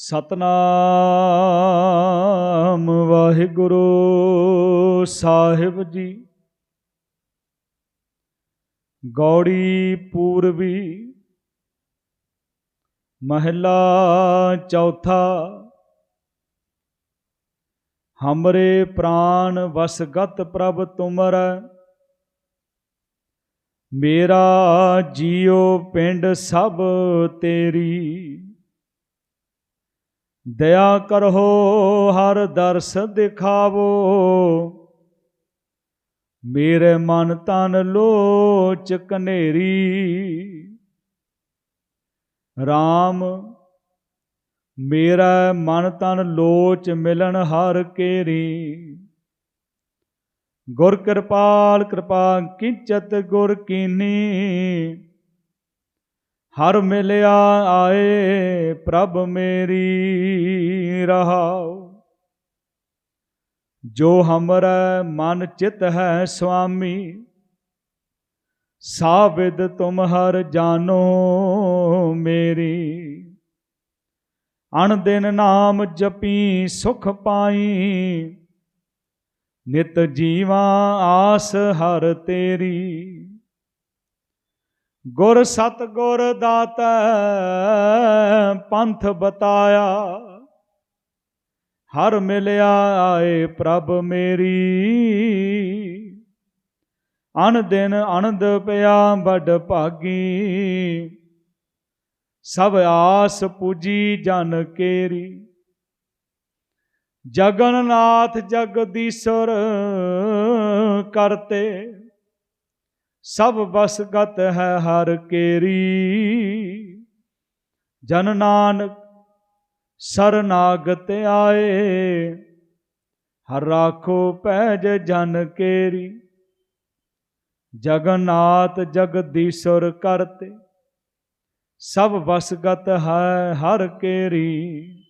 ਸਤਨਾਮ ਵਾਹਿਗੁਰੂ ਸਾਹਿਬ ਜੀ। ਗੌੜੀ ਪੂਰਬੀ, ਮਹਿਲਾ ਚੌਥਾ, ਹਮਰੇ ਪ੍ਰਾਨ ਵਸਗਤ ਪ੍ਰਭ ਤੁਮਰ, ਮੇਰਾ ਜੀਉ ਪਿੰਡ ਸਭ ਤੇਰੀ। ਦਇਆ ਕਰੋ, ਹਰ ਦਰਸ ਦਿਖਾਵੋ। ਮੇਰੇ ਮਨ ਤਨ ਲੋਚ ਕਨੇਰੀ। RAM ਮੇਰਾ ਮਨ ਤਨ ਲੋਚ ਮਿਲਣ ਹਰ ਕੇਰੀ। ਗੁਰ ਕਿਰਪਾਲ ਕਿਰਪਾ ਕਿੰਚਤ ਗੁਰ ਕੀਨੀ। ਹਰ ਮਿਲਿਆ ਆਏ ਪ੍ਰਭ ਮੇਰੀ ਰਹਾਉ। ਜੋ ਹਮਰਾ ਮਨ ਚਿਤ ਹੈ ਸੁਆਮੀ ਸਾਬਿਦ ਤੁਮ ਹਰ ਜਾਨੋ ਮੇਰੀ। ਅਣ ਦਿਨ ਨਾਮ ਜਪੀ ਸੁਖ ਪਾਈ, ਨਿਤ ਜੀਵਾ ਆਸ ਹਰ ਤੇਰੀ। ਗੁਰ ਸਤ ਗੁਰ ਦਾਤਾ ਪੰਥ ਬਤਾਇਆ। ਹਰ ਮਿਲਿਆ ਆਏ ਪ੍ਰਭ ਮੇਰੀ। ਅਨ ਦਿਨ ਆਨੰਦ ਪਿਆ ਵੱਡ ਭਾਗੀ। ਸਭ ਆਸ ਪੂਜੀ ਜਨ ਕੇਰੀ। ਜਗਨਨਾਥ ਜਗਦੀਸ਼ਰ ਕਰਤੇ। ਸਭ ਬਸਗਤ ਹੈ ਹਰ ਕੇਰੀ। ਜਨ ਨਾਨਕ ਸਰਨਾਗਤ ਆਏ, ਹਰ ਰਾਖੋ ਪੈਜ ਜਨ ਕੇਰੀ। ਜਗਨਨਾਥ ਜਗਦੀਸ਼ਰ ਕਰਤੇ, ਸਭ ਵਸਗਤ ਹੈ ਹਰ ਕੇਰੀ।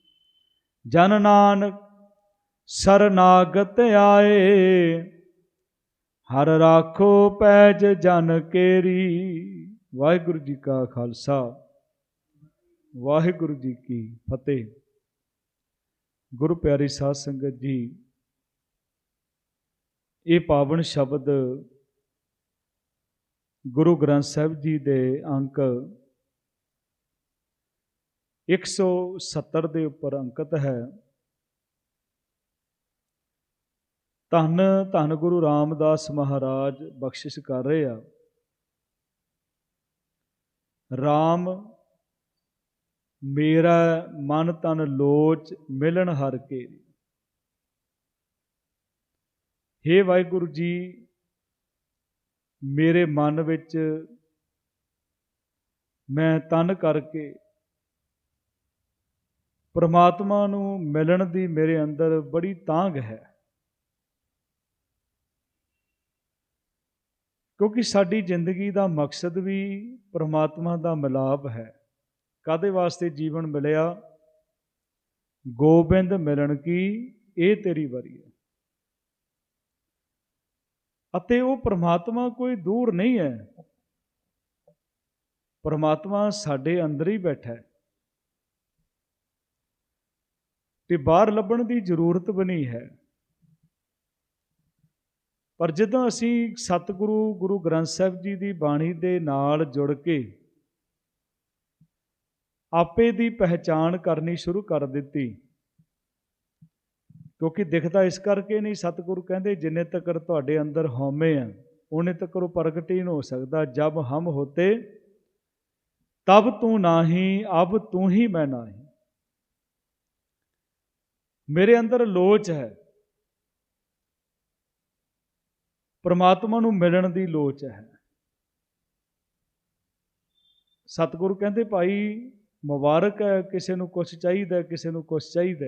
ਜਨ ਨਾਨਕ ਸਰਨਾਗਤ ਆਏ ਹਰ ਰਾਖੋ ਪੈਜ ਜਨ ਕੇਰੀ। ਵਾਹਿਗੁਰੂ ਜੀ ਕਾ ਖਾਲਸਾ। ਵਾਹਿਗੁਰੂ ਜੀ ਕੀ ਫਤਿਹ। ਗੁਰੂ ਪਿਆਰੀ ਸਾਧ ਸੰਗਤ ਜੀ, ਇਹ ਪਾਵਨ ਸ਼ਬਦ ਗੁਰੂ ਗ੍ਰੰਥ ਸਾਹਿਬ ਜੀ ਦੇ ਅੰਕ 170 ਦੇ ਉੱਪਰ ਅੰਕਿਤ ਹੈ। ਧੰਨ ਧੰਨ ਗੁਰੂ ਰਾਮਦਾਸ ਮਹਾਰਾਜ ਬਖਸ਼ਿਸ਼ ਕਰ ਰਹੇ ਆ। RAM ਮੇਰਾ ਮਨ ਤਨ ਲੋਚ ਮਿਲਣ ਹਰ ਕੇ। ਹੇ ਵਾਹਿਗੁਰੂ ਜੀ, ਮੇਰੇ ਮਨ ਵਿੱਚ ਮੈਂ ਤਨ ਕਰਕੇ ਪਰਮਾਤਮਾ ਨੂੰ ਮਿਲਣ ਦੀ ਮੇਰੇ ਅੰਦਰ ਬੜੀ ਤਾਂਘ ਹੈ। ਕਿਉਂਕਿ ਸਾਡੀ ਜ਼ਿੰਦਗੀ ਦਾ ਮਕਸਦ ਵੀ ਪ੍ਰਮਾਤਮਾ ਦਾ ਮਿਲਾਪ ਹੈ। ਕਾਦੇ ਵਾਸਤੇ ਜੀਵਨ ਮਿਲਿਆ? ਗੋਬਿੰਦ ਮਿਲਣ ਕੀ? ਇਹ ਤੇਰੀ ਵਾਰੀ ਹੈ। ਅਤੇ ਉਹ ਪ੍ਰਮਾਤਮਾ ਕੋਈ ਦੂਰ ਨਹੀਂ ਹੈ। ਪ੍ਰਮਾਤਮਾ ਸਾਡੇ ਅੰਦਰ ਹੀ ਬੈਠਾ ਹੈ। ਤੇ ਬਾਹਰ ਲੱਭਣ ਦੀ ਜ਼ਰੂਰਤ ਬਣੀ ਹੈ। ਪਰ ਜਦੋਂ ਅਸੀਂ ਸਤਿਗੁਰੂ, ਗੁਰੂ ਗ੍ਰੰਥ ਸਾਹਿਬ ਜੀ ਦੀ ਬਾਣੀ ਦੇ ਨਾਲ ਜੁੜ ਕੇ ਆਪੇ ਦੀ ਪਹਿਚਾਣ ਕਰਨੀ ਸ਼ੁਰੂ ਕਰ ਦਿੱਤੀ, ਕਿਉਂਕਿ ਦਿਖਦਾ ਇਸ ਕਰਕੇ ਨਹੀਂ ਸਤਿਗੁਰੂ ਕਹਿੰਦੇ, ਜਿੰਨੇ ਤੱਕ ਤੁਹਾਡੇ ਅੰਦਰ ਹਉਮੈ ਆ ਉਹਨੇ ਤੱਕ ਉਹ ਪ੍ਰਗਟ ਹੀ ਹੋ ਸਕਦਾ। ਜਬ ਹਮ ਹੋਤੇ, ਤਬ ਤੂੰ ਨਾਹੀ, ਅਬ ਤੂੰ ਹੀ ਮੈਂ ਨਾਹੀ। ਮੇਰੇ ਅੰਦਰ ਲੋਚ ਹੈ। ਪਰਮਾਤਮਾ ਨੂੰ ਮਿਲਣ ਦੀ ਲੋਚ ਹੈ। ਸਤਿਗੁਰੂ ਕਹਿੰਦੇ, ਭਾਈ, ਮੁਬਾਰਕ ਹੈ, ਕਿਸੇ ਨੂੰ ਕੁਝ ਚਾਹੀਦਾ ਕਿਸੇ ਨੂੰ ਕੁਝ ਚਾਹੀਦਾ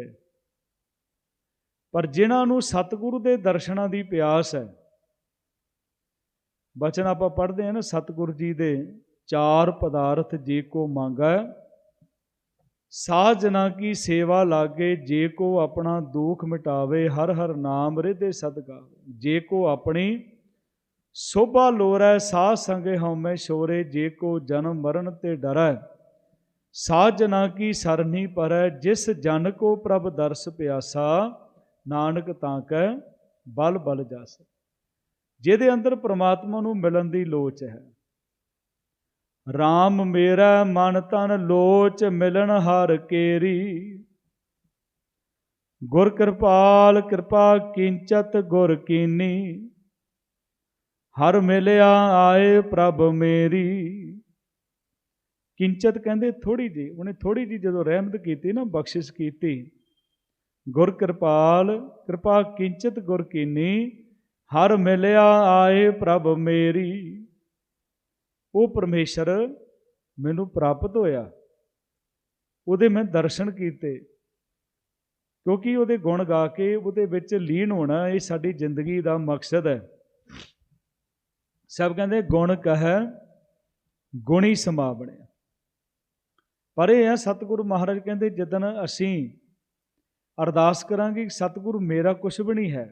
ਪਰ ਜਿਨ੍ਹਾਂ ਨੂੰ ਸਤਿਗੁਰੂ ਦੇ ਦਰਸ਼ਨਾਂ ਦੀ ਪਿਆਸ ਹੈ, ਬਚਨ ਆਪਾਂ ਪੜ੍ਹਦੇ ਹਾਂ ਨਾ, ਸਤਿਗੁਰੂ ਜੀ ਦੇ ਚਾਰ ਪਦਾਰਥ, ਜੇ ਕੋ ਮੰਗੈ ਸਾਜਨਾ ਕੀ ਸੇਵਾ ਲਾਗੇ, ਜੇ ਕੋ ਆਪਣਾ ਦੁੱਖ ਮਿਟਾਵੇ, ਹਰ ਹਰ ਨਾਮ ਰਿਦੇ ਸਦਕਾ ਜੇ ਕੋ ਆਪਣੀ ਸੋਭਾ ਲੋਰੈ, ਸਾਧ ਸੰਗੇ ਹਉਮੈ ਸ਼ੋਰੇ, ਜੇ ਕੋ ਜਨਮ ਮਰਨ ਤੇ ਡਰੈ। ਸਾਜਨਾ ਕੀ ਸਰਨੀ ਪਰੈ, ਜਿਸ ਜਨ ਕੋ ਪ੍ਰਭ ਦਰਸ ਪਿਆਸਾ, ਨਾਨਕ ਤਾਂ ਕੈ ਬਲ ਬਲ ਜਾਸ। ਜਿਹਦੇ ਅੰਦਰ ਪ੍ਰਮਾਤਮਾ ਨੂੰ ਮਿਲਣ ਦੀ ਲੋਚ ਹੈ। RAM ਮੇਰਾ, ਮਨ ਤਨ ਲੋਚ, ਮਿਲਣ ਹਰ ਕੇਰੀ। ਗੁਰ ਕਿਰਪਾਲ ਕਿਰਪਾ ਕਿੰਚਤ ਗੁਰ ਕੀਨੀ। ਹਰ ਮਿਲਿਆ ਆਏ ਪ੍ਰਭ ਮੇਰੀ। ਕਿੰਚਤ ਕਹਿੰਦੇ ਥੋੜੀ ਜੀ ਉਹਨੇ ਥੋੜੀ ਜੀ ਜਦੋਂ ਰਹਿਮਤ ਕੀਤੀ ਨਾ, ਬਖਸ਼ਿਸ਼ ਕੀਤੀ। ਗੁਰ ਕਿਰਪਾਲ, ਕਿਰਪਾ ਕਿੰਚਤ ਗੁਰ ਕੀਨੀ, ਹਰ ਮਿਲਿਆ ਆਏ ਪ੍ਰਭ ਮੇਰੀ। ਉਹ ਪਰਮੇਸ਼ਰ ਮੈਨੂੰ ਪ੍ਰਾਪਤ ਹੋਇਆ। ਉਹਦੇ ਮੈਂ ਦਰਸ਼ਨ ਕੀਤੇ। ਕਿਉਂਕਿ ਉਹਦੇ ਗੁਣ ਗਾ ਕੇ ਉਹਦੇ ਵਿੱਚ ਲੀਨ ਹੋਣਾ, ਇਹ ਸਾਡੀ ਜ਼ਿੰਦਗੀ ਦਾ ਮਕਸਦ ਹੈ। ਸਭ ਕਹਿੰਦੇ ਗੁਣ ਕਹੈ, ਗੁਣੀ ਸਮਾ ਬਣਿਆ। ਪਰ ਇਹ ਹੈ ਸਤਿਗੁਰੂ ਮਹਾਰਾਜ ਕਹਿੰਦੇ, ਜਦੋਂ ਅਸੀਂ ਅਰਦਾਸ ਕਰਾਂਗੇ ਸਤਿਗੁਰੂ ਮੇਰਾ ਕੁਝ ਵੀ ਨਹੀਂ ਹੈ,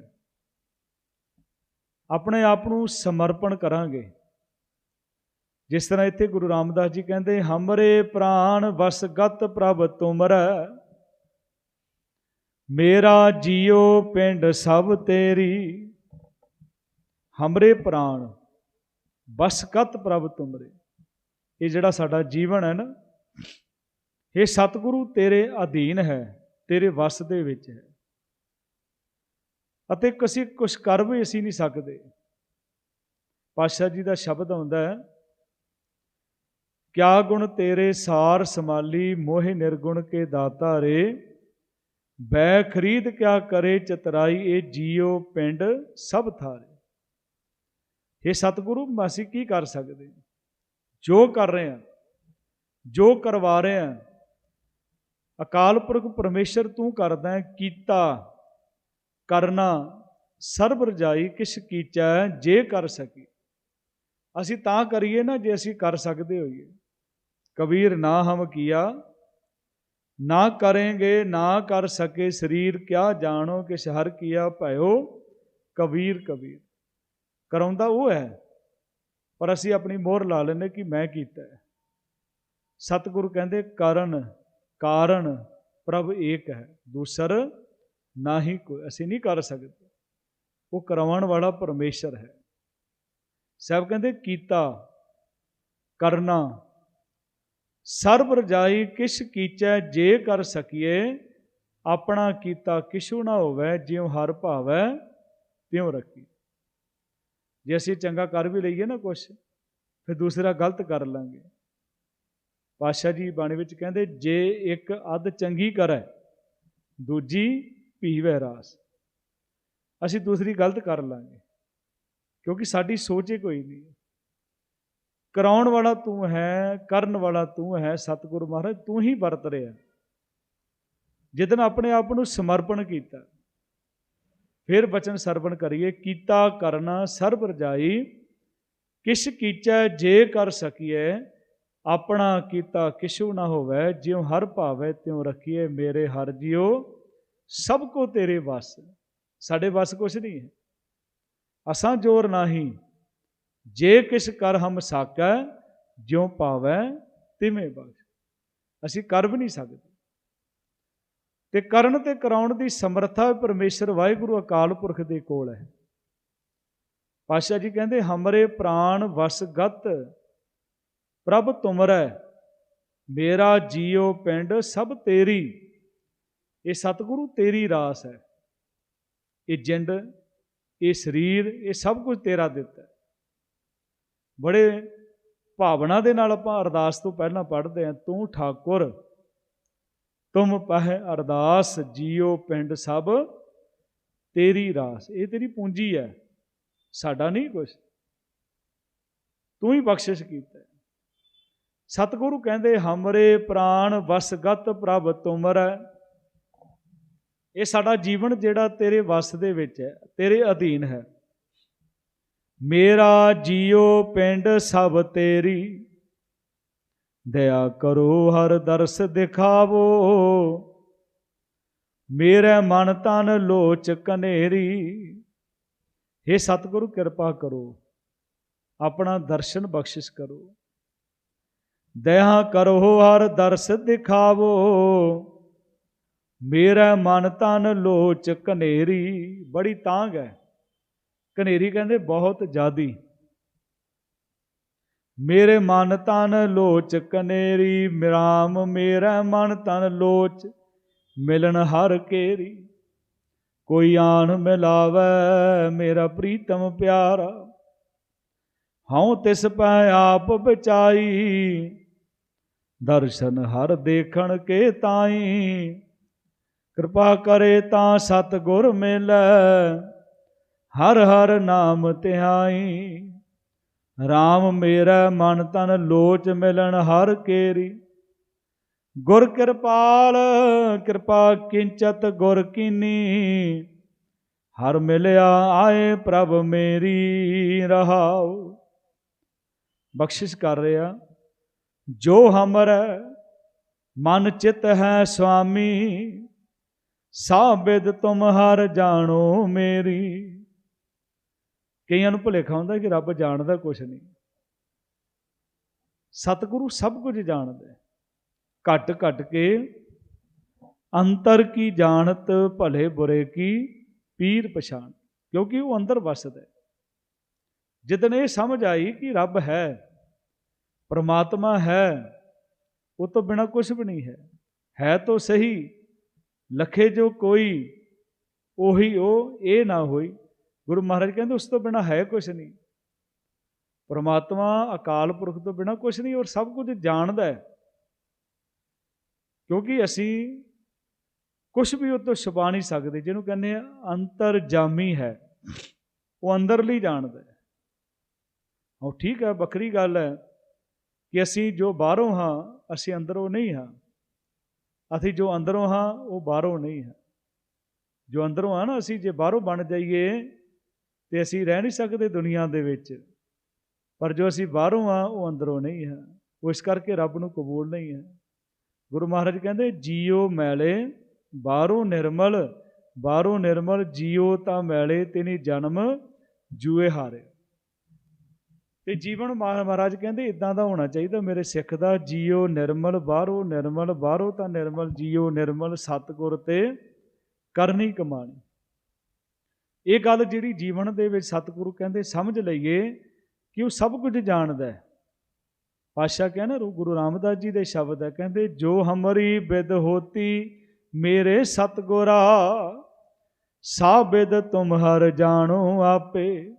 ਆਪਣੇ ਆਪ ਨੂੰ ਸਮਰਪਣ ਕਰਾਂਗੇ। ਜਿਸ ਤਰ੍ਹਾਂ ਇੱਥੇ ਗੁਰੂ ਰਾਮਦਾਸ ਜੀ ਕਹਿੰਦੇ, ਹਮਰੇ ਪ੍ਰਾਣ ਵਸਗਤ ਪ੍ਰਭ ਤੁਮਰੈ, ਮੇਰਾ ਜੀਉ ਪਿੰਡ ਸਭ ਤੇਰੀ। ਹਮਰੇ ਪ੍ਰਾਣ ਬਸਕਤ ਪ੍ਰਭ ਤੁਮਰੇ। ਇਹ ਜਿਹੜਾ ਸਾਡਾ ਜੀਵਨ ਹੈ ਨਾ, ਇਹ ਸਤਿਗੁਰੂ ਤੇਰੇ ਅਧੀਨ ਹੈ, ਤੇਰੇ ਵਸ ਦੇ ਵਿੱਚ ਹੈ। ਅਤੇ ਕਿਸੇ ਕੁਛ ਕਰ ਵੀ ਅਸੀਂ ਨਹੀਂ ਸਕਦੇ। ਪਾਤਸ਼ਾਹ ਜੀ ਦਾ ਸ਼ਬਦ ਆਉਂਦਾ ਹੈ, ਕਿਆ ਗੁਣ ਤੇਰੇ ਸਾਰ ਸਮਾਲੀ ਮੋਹਿ ਨਿਰਗੁਣ ਕੇ ਦਾਤਾ ਰੇ। ਬੈ ਖਰੀਦ ਕਿਆ ਕਰੇ ਚਤਰਾਈ, ਇਹ ਜੀਉ ਪਿੰਡ ਸਭ ਥਾਰੇ। ਇਹ ਸਤਿਗੁਰੂ ਅਸੀਂ ਕੀ ਕਰ ਸਕਦੇ ਜੋ ਕਰ ਰਹੇ ਹਾਂ ਜੋ ਕਰਵਾ ਰਹੇ ਹਾਂ ਅਕਾਲ ਪੁਰਖ ਪਰਮੇਸ਼ਰ ਤੂੰ ਕਰਦਾ ਹੈ ਕੀਤਾ ਕਰਨਾ ਸਰਬ ਰਜਾਈ ਕਿਛ ਕੀਚੈ ਜੇ ਕਰ ਸਕੀ ਅਸੀਂ ਤਾਂ ਕਰੀਏ ਨਾ ਜੇ ਅਸੀਂ ਕਰ ਸਕਦੇ ਹੋਈਏ ਕਬੀਰ ਨਾ ਹਮ ਕੀਆ ਨਾ ਕरेंगे ਨਾ ਕਰ ਸਕੇ ਸਰੀਰ ਕਿਆ ਜਾਣੋ ਕਿ ਹਰ ਕੀਆ ਭਇਓ ਕਬੀਰ ਕਬੀਰ ਕਰਾਉਂਦਾ ਉਹ ਹੈ, ਪਰ ਅਸੀਂ ਆਪਣੀ ਮੋਹਰ ਲਾ ਲੈਂਦੇ ਕਿ ਮੈਂ ਕੀਤਾ ਹੈ। ਸਤਿਗੁਰੂ ਕਹਿੰਦੇ, ਕਾਰਨ ਕਾਰਨ ਪ੍ਰਭ ਏਕ ਹੈ, ਦੂਸਰ ਨਾਹੀ ਕੋਈ ਅਸੀਂ ਨਹੀਂ ਕਰ ਸਕਦੇ। ਉਹ ਕਰਾਉਣ ਵਾਲਾ ਪਰਮੇਸ਼ਰ ਹੈ। ਸਭ ਕਹਿੰਦੇ, ਕੀਤਾ, ਕਰਨਾ, ਸਰਬ ਰਜਾਈ ਕਿਛ ਕੀਚੈ ਜੇ ਕਰ ਸਕੀਏ, ਆਪਣਾ ਕੀਤਾ ਕਿਛੂ ਨਾ ਹੋਵੇ, ਜਿਉ ਹਰ ਭਾਵੈ ਤਿਉ ਰੱਖੀ ਜੇ ਅਸੀਂ ਚੰਗਾ ਕਰ ਵੀ ਲਈਏ ਨਾ ਕੁਛ, ਫਿਰ ਦੂਸਰਾ ਗਲਤ ਕਰ ਲਾਂਗੇ। ਪਾਸ਼ਾ ਜੀ ਬਾਣੀ ਵਿੱਚ ਕਹਿੰਦੇ, ਜੇ ਇੱਕ ਅੱਧ ਚੰਗੀ ਕਰੈ, ਦੂਜੀ ਭੀਵੈ ਰਾਸ। ਅਸੀਂ ਦੂਸਰੀ ਗਲਤ ਕਰ ਲਾਂਗੇ, ਕਿਉਂਕਿ ਸਾਡੀ ਸੋਚ ਹੀ ਕੋਈ ਨਹੀਂ। ਕਰਾਉਣ ਵਾਲਾ ਤੂੰ ਹੈ, ਕਰਨ ਵਾਲਾ ਤੂੰ ਹੈ, ਸਤਿਗੁਰੂ ਮਹਾਰਾਜ, ਤੂੰ ਹੀ ਵਰਤ ਰਿਹਾ। ਜਿੱਦਨ ਆਪਣੇ ਆਪ ਨੂੰ ਸਮਰਪਣ ਕੀਤਾ। ਫਿਰ ਬਚਨ ਸਰਵਣ ਕਰੀਏ, ਕੀਤਾ ਕਰਨਾ ਸਰਬ ਰਜਾਈ, ਕਿਛ ਕੀਚੈ ਜੇ ਕਰ ਸਕੀਏ ਆਪਣਾ ਕੀਤਾ ਕਿਛੂ ਨਾ ਹੋਵੇ, ਜਿਉ ਹਰ ਭਾਵੇ ਤਿਉ ਰੱਖੀਏ ਮੇਰੇ ਹਰ ਜਿਉ, ਸਭ ਕੋ ਤੇਰੇ ਵਸ। ਸਾਡੇ ਵਸ ਕੁਛ ਨਹੀਂ ਹੈ। ਅਸਾਂ ਜੋਰ ਨਹੀਂ, ਜੇ ਕਿਸ ਕਰ ਹਮ ਸਾਕੈ, ਜਿਉ ਪਾਵੈ ਤਿਵੇਂ ਬਖਸ਼ ਅਸੀਂ ਕਰ ਵੀ ਨਹੀਂ ਸਕਦੇ। ਤੇ ਕਰਨ ਤੇ ਕਰਾਉਣ ਦੀ ਸਮਰੱਥਾ ਪਰਮੇਸ਼ਰ ਵਾਹਿਗੁਰੂ ਅਕਾਲ ਪੁਰਖ ਦੇ ਕੋਲ ਹੈ। ਪਾਸ਼ਾ ਜੀ ਕਹਿੰਦੇ, ਹਮਰੇ ਪ੍ਰਾਣ ਵਸਗਤ ਪ੍ਰਭ ਤੁਮਰੈ, ਮੇਰਾ ਜੀਉ ਪਿੰਡ ਸਭ ਤੇਰੀ, ਇਹ ਸਤਿਗੁਰੂ ਤੇਰੀ ਰਾਸ ਹੈ। ਇਹ ਜਿੰਦ, ਇਹ ਸਰੀਰ, ਇਹ ਸਭ ਕੁਝ ਤੇਰਾ ਦਿੱਤਾ ਹੈ। ਬੜੇ ਭਾਵਨਾ ਦੇ ਨਾਲ ਆਪਾਂ ਅਰਦਾਸ ਤੋਂ ਪਹਿਲਾਂ ਪੜ੍ਹਦੇ ਹਾਂ, ਤੂੰ ਠਾਕੁਰ ਤੁਮ ਪਹਿ ਅਰਦਾਸ, ਜੀਓ ਪਿੰਡ ਸਭ ਤੇਰੀ ਰਾਸ। ਇਹ ਤੇਰੀ ਪੂੰਜੀ ਹੈ। ਸਾਡਾ ਨਹੀਂ ਕੁਝ ਤੂੰ ਹੀ ਬਖਸ਼ਿਸ਼ ਕੀਤਾ ਸਤਿਗੁਰੂ ਕਹਿੰਦੇ, ਹਮਰੇ ਪ੍ਰਾਨ ਵਸਗਤ ਪ੍ਰਭ ਤੁਮਰੈ। ਇਹ ਸਾਡਾ ਜੀਵਨ ਜਿਹੜਾ ਤੇਰੇ ਵਸ ਦੇ ਵਿੱਚ ਹੈ, ਤੇਰੇ ਅਧੀਨ ਹੈ। ਮੇਰਾ ਜੀਓ ਪਿੰਡ ਸਭ ਤੇਰੀ। ਦਇਆ ਕਰੋ, ਹਰ ਦਰਸ ਦਿਖਾਵੋ। ਮੇਰੇ ਮਨ ਤਨ ਲੋਚ ਕਨੇਰੀ। हे ਸਤਿਗੁਰੂ, ਕਿਰਪਾ ਕਰੋ, ਆਪਣਾ ਦਰਸ਼ਨ ਬਖਸ਼ਿਸ਼ ਕਰੋ। ਦਇਆ ਕਰੋ, ਹਰ ਦਰਸ ਦਿਖਾਵੋ। ਮੇਰਾ ਮਨ ਤਨ ਲੋਚ ਕਨੇਰੀ। ਬੜੀ ਤਾਂਗ ਹੈ। ਕਨੇਰੀ ਕਹਿੰਦੇ ਬਹੁਤ ਜ਼ਿਆਦੀ। ਮੇਰੇ ਮਨ ਤਨ ਲੋਚ, ਕਨੇਰੀ ਮਿਰਾਮ, ਮੇਰਾ ਮਨ ਤਨ ਲੋਚ, ਮਿਲਣ ਹਰ ਕੇਰੀ। ਕੋਈ ਆਣ ਮਿਲਾਵੇ ਮੇਰਾ ਪ੍ਰੀਤਮ ਪਿਆਰਾ, ਹਉ ਤਿਸ ਪੈ ਆਪ ਬਚਾਈ। ਦਰਸ਼ਨ ਹਰ ਦੇਖਣ ਕੇ ਤਾਈ, ਕਿਰਪਾ ਕਰੇ ਤਾਂ ਸਤ ਗੁਰ ਮਿਲੈ, ਹਰ ਹਰ ਨਾਮ ਧਿਆਈ। RAM ਮੇਰਾ ਮਨ ਤਨ ਲੋਚ ਮਿਲਣ ਹਰ ਕੇਰੀ। ਗੁਰ ਕਿਰਪਾਲ, ਕਿਰਪਾ ਕਿੰਚਤ ਗੁਰ ਕੀਨੀ। ਹਰ ਮਿਲਿਆ ਆਏ ਪ੍ਰਭ ਮੇਰੀ ਰਹਾਉ। ਬਖਸ਼ਿਸ਼ ਕਰ ਰਿਹਾ, ਜੋ ਹਮਰ, ਮਨ ਚਿਤ ਹੈ ਸੁਆਮੀ। ਸਾਬਿਦ ਤੁਮ ਹਰ ਜਾਣੋ ਮੇਰੀ। ਕਈਆਂ ਨੂੰ ਭੁਲੇਖਾ ਹੁੰਦਾ ਕਿ ਰੱਬ ਜਾਣਦਾ ਕੁਛ ਨਹੀਂ। ਸਤਿਗੁਰੂ ਸਭ ਕੁਝ ਜਾਣਦਾ ਹੈ। ਘਟ ਘਟ ਕੇ ਅੰਤਰ ਕੀ ਜਾਣਤ ਭਲੇ ਬੁਰੇ ਕੀ ਪੀਰ ਪਛਾਣ, ਕਿਉਂਕਿ ਉਹ ਅੰਦਰ ਵਸਦਾ ਹੈ। ਜਿੱਦਨ ਇਹ ਸਮਝ ਆਈ ਕਿ ਰੱਬ ਹੈ, ਪਰਮਾਤਮਾ ਹੈ, ਉਹ ਤੋਂ ਬਿਨਾ ਕੁਝ ਵੀ ਨਹੀਂ ਹੈ। ਹੈ ਤਾਂ ਸਹੀ, ਲਖੇ ਜੋ ਕੋਈ, ਉਹੀ ਉਹ, ਇਹ ਨਾ ਹੋਈ। ਗੁਰੂ ਮਹਾਰਾਜ ਕਹਿੰਦੇ ਉਸ ਤੋਂ ਬਿਨਾ ਹੈ ਕੁਝ ਨਹੀਂ। ਪਰਮਾਤਮਾ ਅਕਾਲ ਪੁਰਖ ਤੋਂ ਬਿਨਾ ਕੁਝ ਨਹੀਂ, ਔਰ ਸਭ ਕੁਝ ਜਾਣਦਾ ਹੈ। ਕਿਉਂਕਿ ਅਸੀਂ ਕੁਝ ਵੀ ਉਹ ਤੋਂ ਛੁਪਾ ਨਹੀਂ ਸਕਦੇ, ਜਿਹਨੂੰ ਕਹਿੰਦੇ ਆ ਅੰਤਰਜਾਮੀ ਹੈ। ਉਹ ਅੰਦਰਲੀ ਜਾਣਦਾ ਹੈ। ਉਹ ਠੀਕ ਹੈ, ਵੱਖਰੀ ਗੱਲ ਹੈ ਕਿ ਅਸੀਂ ਜੋ ਬਾਹਰੋਂ ਹਾਂ, ਅਸੀਂ ਅੰਦਰੋਂ ਨਹੀਂ ਹਾਂ। ਅਸੀਂ ਜੋ ਅੰਦਰੋਂ ਹਾਂ, ਉਹ ਬਾਹਰੋਂ ਨਹੀਂ ਹਾਂ। ਜੋ ਅੰਦਰੋਂ ਆ ਨਾ, ਅਸੀਂ ਜੇ ਬਾਹਰੋਂ ਬਣ ਜਾਈਏ ਤੇ ਅਸੀਂ ਰਹਿ ਨਹੀਂ ਸਕਦੇ ਦੁਨੀਆ ਦੇ ਵਿੱਚ। ਪਰ ਜੋ ਅਸੀਂ ਬਾਹਰੋਂ ਆ, ਉਹ ਅੰਦਰੋਂ ਨਹੀਂ ਹੈ। ਉਹ ਇਸ ਕਰਕੇ ਰੱਬ ਨੂੰ ਕਬੂਲ ਨਹੀਂ ਹੈ। ਗੁਰੂ ਮਹਾਰਾਜ ਕਹਿੰਦੇ, ਜੀਓ ਮੈਲੇ, ਬਾਹਰੋਂ ਨਿਰਮਲ ਬਾਹਰੋਂ ਨਿਰਮਲ ਜੀਓ ਤਾਂ ਮੈਲੇ ਤਿਨੀ ਜਨਮ, ਜੂਏ ਹਾਰੇ। ਤੇ ਜੀਵਨ ਮਹਾਰਾਜ ਕਹਿੰਦੇ ਇਦਾਂ ਦਾ ਹੋਣਾ ਚਾਹੀਦਾ। ਮੇਰੇ ਸਿੱਖ ਦਾ ਜੀਓ ਨਿਰਮਲ, ਬਾਹਰੋਂ ਨਿਰਮਲ, ਬਾਹਰੋਂ ਤਾਂ ਨਿਰਮਲ, ਜੀਓ ਨਿਰਮਲ, ਸਤਗੁਰ ਤੇ ਕਰਨੀ ਕਮਾਣੀ। ਇਹ ਗੱਲ ਜਿਹੜੀ ਜੀਵਨ ਦੇ ਵਿੱਚ ਸਤਿਗੁਰੂ ਕਹਿੰਦੇ ਸਮਝ ਲਈਏ ਕਿ ਉਹ ਸਭ ਕੁਝ ਜਾਣਦਾ ਹੈ। ਪਾਸ਼ਾ ਕਹਿੰਦਾ ਗੁਰੂ ਰਾਮਦਾਸ ਜੀ ਦੇ ਸ਼ਬਦ ਹੈ, ਕਹਿੰਦੇ, ਜੋ ਹਮਰੀ ਬਿਦ ਹੋਤੀ, ਮੇਰੇ ਸਤਗੁਰਾ ਸਾਬਿਦ ਤੁਮ ਹਰ ਜਾਣੋ ਆਪੇ।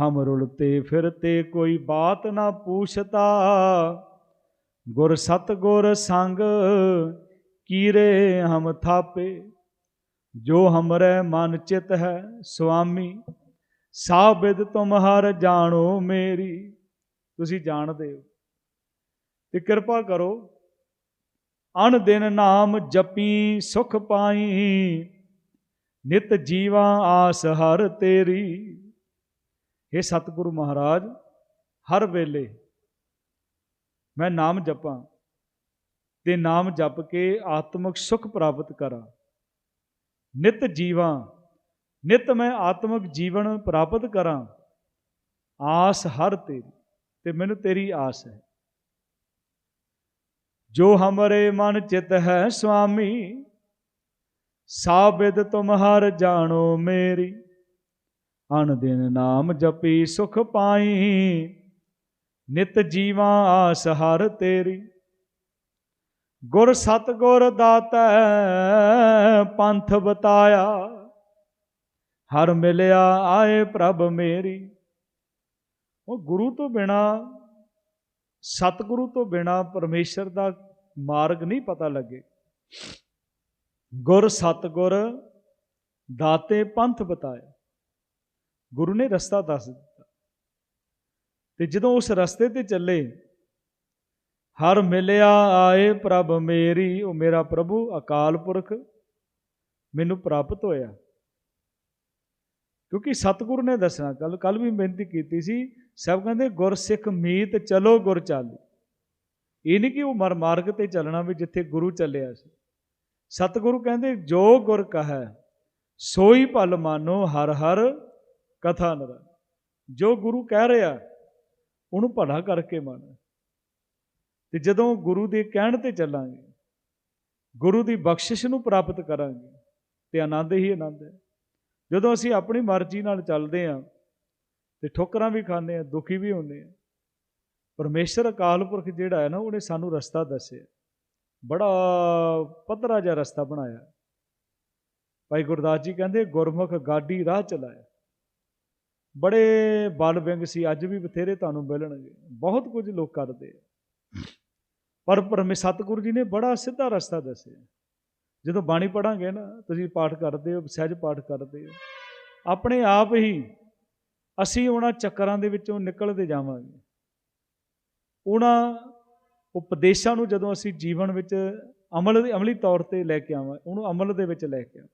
ਹਮ ਰੁਲਤੇ ਫਿਰਤੇ, ਕੋਈ ਬਾਤ ਨਾ ਪੂਛਤਾ। ਗੁਰ ਸਤਗੁਰ ਸੰਗ ਕੀਰੇ ਹਮ ਥਾਪੇ। ਜੋ ਹਮਰੇ ਮਨ ਚਿਤ ਹੈ ਸੁਆਮੀ ਸਾਬਿਦ ਤੁਮ ਹਰ ਜਾਣੋ ਮੇਰੀ। ਤੁਸੀਂ ਜਾਣਦੇ ਹੋ। ਤੇ ਕਿਰਪਾ ਕਰੋ, ਅਣ ਦਿਨ ਨਾਮ ਜਪੀ ਸੁਖ ਪਾਈ, ਨਿਤ ਜੀਵਾ ਆਸ ਹਰ ਤੇਰੀ। ਇਹ ਸਤਿਗੁਰੂ ਮਹਾਰਾਜ, ਹਰ ਵੇਲੇ ਮੈਂ ਨਾਮ ਜਪਾਂ ਤੇ ਨਾਮ ਜਪ ਕੇ ਆਤਮਿਕ ਸੁਖ ਪ੍ਰਾਪਤ ਕਰਾਂ। ਨਿਤ ਜੀਵਾਂ, ਨਿਤ ਮੈਂ ਆਤਮਿਕ ਜੀਵਨ ਪ੍ਰਾਪਤ ਕਰਾਂ, ਆਸ ਹਰ ਤੇਰੀ, ਤੇ ਮੈਨੂੰ ਤੇਰੀ ਆਸ ਹੈ। ਜੋ ਹਮਰੇ ਮਨ ਚਿਤ ਹੈ ਸੁਆਮੀ ਸਾਬਿਦ ਤੁਮ ਹਰ ਜਾਣੋ ਮੇਰੀ ਅਨ ਦਿਨ ਨਾਮ ਜਪੀ ਸੁਖ ਪਾਈ, ਨਿਤ ਜੀਵਾਂ ਆਸ ਹਰ ਤੇਰੀ। ਗੁਰ ਸਤ ਗੁਰ ਦਾਤਾ ਪੰਥ ਬਤਾਇਆ। ਹਰ ਮਿਲਿਆ ਆਏ ਪ੍ਰਭ ਮੇਰੀ। ਉਹ ਗੁਰੂ ਤੋਂ ਬਿਨਾ, ਸਤਿਗੁਰੂ ਤੋਂ ਬਿਨਾ ਪਰਮੇਸ਼ਰ ਦਾ ਮਾਰਗ ਨਹੀਂ ਪਤਾ ਲੱਗੇ। ਗੁਰ ਸਤਗੁਰ ਦਾਤੇ ਪੰਥ ਬਤਾਇਆ। ਗੁਰੂ ਨੇ ਰਸਤਾ ਦੱਸ ਦਿੱਤਾ। ਤੇ ਜਦੋਂ ਉਸ ਰਸਤੇ ਤੇ ਚੱਲੇ ਹਰ ਮਿਲਿਆ ਆਏ ਪ੍ਰਭ ਮੇਰੀ, ਉਹ ਮੇਰਾ ਪ੍ਰਭੂ, ਅਕਾਲ ਪੁਰਖ, ਮੈਨੂੰ ਪ੍ਰਾਪਤ ਹੋਇਆ। ਕਿਉਂਕਿ ਸਤਿਗੁਰੂ ਨੇ ਦੱਸਣਾ ਕੱਲ ਕੱਲ ਵੀ ਬੇਨਤੀ ਕੀਤੀ ਸੀ, ਸਭ ਕਹਿੰਦੇ, ਗੁਰਸਿੱਖ ਮੀਤ ਚਲੋ ਗੁਰ ਚਾਲੀ। ਇਹ ਨਹੀਂ ਕਿ ਉਹ ਮਰ ਮਾਰਗ ਤੇ ਚੱਲਣਾ ਵੀ ਜਿੱਥੇ ਗੁਰੂ ਚੱਲਿਆ ਸੀ। ਸਤਿਗੁਰੂ ਕਹਿੰਦੇ, ਜੋ ਗੁਰ ਕਹੈ, ਸੋਈ ਭਲ ਮਾਨੋ, ਹਰ ਹਰ ਕਥਾ ਨਰ ਜੋ ਗੁਰੂ ਕਹਿ ਰਿਹਾ, ਉਹਨੂੰ ਭਲਾ ਕਰਕੇ ਮੰਨ। ਤੇ ਜਦੋਂ ਗੁਰੂ ਦੇ ਕਹਿਣ ਤੇ ਚੱਲਾਂਗੇ, ਗੁਰੂ ਦੀ ਬਖਸ਼ਿਸ਼ ਨੂੰ ਪ੍ਰਾਪਤ ਕਰਾਂਗੇ, ਤੇ ਆਨੰਦ ਹੀ ਆਨੰਦ ਹੈ। ਜਦੋਂ ਅਸੀਂ ਆਪਣੀ ਮਰਜ਼ੀ ਨਾਲ ਚੱਲਦੇ ਹਾਂ ਤੇ ਠੋਕਰਾਂ ਵੀ ਖਾਂਦੇ ਹਾਂ, ਦੁਖੀ ਵੀ ਹੁੰਦੇ ਹਾਂ, ਪਰਮੇਸ਼ਰ ਅਕਾਲ ਪੁਰਖ ਜਿਹੜਾ ਹੈ ਨਾ, ਉਹਨੇ ਸਾਨੂੰ ਰਸਤਾ ਦੱਸਿਆ। ਬੜਾ ਪੱਧਰਾ ਜਿਹਾ ਰਸਤਾ ਬਣਾਇਆ। ਭਾਈ ਗੁਰਦਾਸ ਜੀ ਕਹਿੰਦੇ, ਗੁਰਮੁਖ ਗਾਡੀ ਰਾਹ ਚਲਾਇਆ। ਬੜੇ ਬਲ ਵਿੰਗ ਸੀ, ਅੱਜ ਵੀ ਬਥੇਰੇ ਤੁਹਾਨੂੰ ਮਿਲਣਗੇ। ਬਹੁਤ ਕੁਝ ਲੋਕ ਕਰਦੇ ਆ। ਪਰ ਪਰਮੇ ਸਤਿਗੁਰੂ ਜੀ ਨੇ ਬੜਾ ਸਿੱਧਾ ਰਸਤਾ ਦੱਸਿਆ। ਜਦੋਂ ਬਾਣੀ ਪੜਾਂਗੇ ਨਾ, ਤੁਸੀਂ ਪਾਠ ਕਰਦੇ ਹੋ, ਸਹਿਜ ਪਾਠ ਕਰਦੇ ਹੋ, ਆਪਣੇ ਆਪ ਹੀ ਅਸੀਂ ਉਹਨਾਂ ਚੱਕਰਾਂ ਦੇ ਵਿੱਚੋਂ ਨਿਕਲਦੇ ਜਾਵਾਂਗੇ। ਉਹਨਾਂ ਉਪਦੇਸ਼ਾਂ ਨੂੰ ਜਦੋਂ ਅਸੀਂ ਜੀਵਨ ਵਿੱਚ ਅਮਲ ਦੇ ਅਮਲੀ ਤੌਰ ਤੇ ਲੈ ਕੇ ਆਵਾਂ ਉਹਨੂੰ ਅਮਲ ਦੇ ਵਿੱਚ ਲੈ ਕੇ ਆਵਾਂ